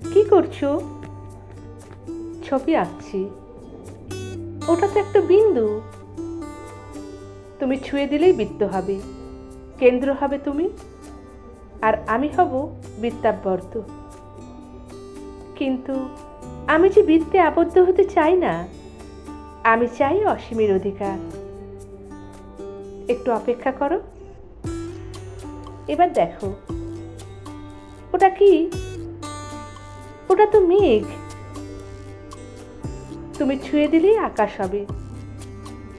কি করছ? ছবি আঁকছি। ওটা তো একটা বিন্দু। তুমি ছুঁয়ে দিলেই বৃত্ত হবে। কেন্দ্র হবে তুমি। আর আমি হব বৃত্তাবর্ত। কিন্তু আমি যে বৃত্তে আবদ্ধ হতে চাই না, আমি চাই অসীমের অধিকার। একটু অপেক্ষা করো। এবার দেখো, ওটা কি? ওটা তো মেঘ। তুমি ছুঁয়ে দিলেই আকাশ হবে।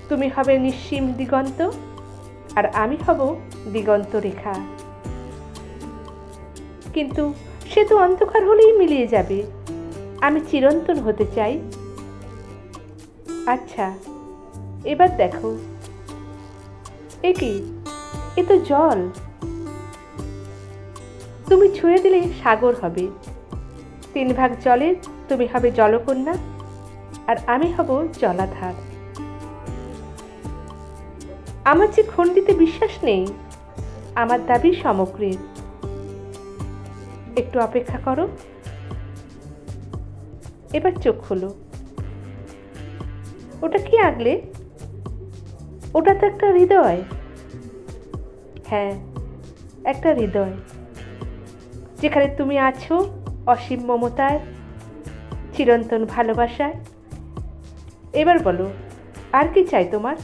তুমি হবে নিঃসীম দিগন্ত, আর আমি হব দিগন্ত রেখা। কিন্তু সে তো অন্ধকার হলেই মিলিয়ে যাবে। আমি চিরন্তন হতে চাই। আচ্ছা এবার দেখো। এ কি? এ তো জল। তুমি ছুঁয়ে দিলে সাগর হবে। তিন ভাগ জলের, তুমি হবে জলকন্যা, আর আমি হব জলাধার। আমার যে খণ্ডিতে বিশ্বাস নেই, আমার দাবি সমগ্রের। একটু অপেক্ষা করো। এবার চোখ খোলো। ওটা কি আগলে? ওটা তো একটা হৃদয়। হ্যাঁ একটা হৃদয়। যেখানে তুমি আছো অসীম মমতায় চিরন্তন ভালোবাসায় এবার বলো, আর কি চাই তোমার?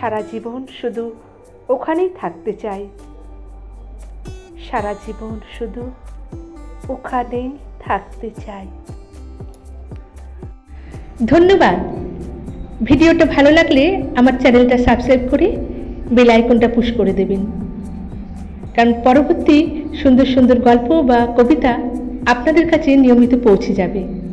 সারা জীবন শুধু ওখানেই থাকতে চাই। সারা জীবন শুধু ওখানেই থাকতে চাই। ধন্যবাদ। ভিডিওটা ভালো লাগলে আমার চ্যানেলটা সাবস্ক্রাইব করে বেল আইকনটা পুশ করে দেবেন। কারণ পরবর্তী সুন্দর সুন্দর গল্প বা কবিতা আপনাদের কাছে নিয়মিত পৌঁছে যাবে।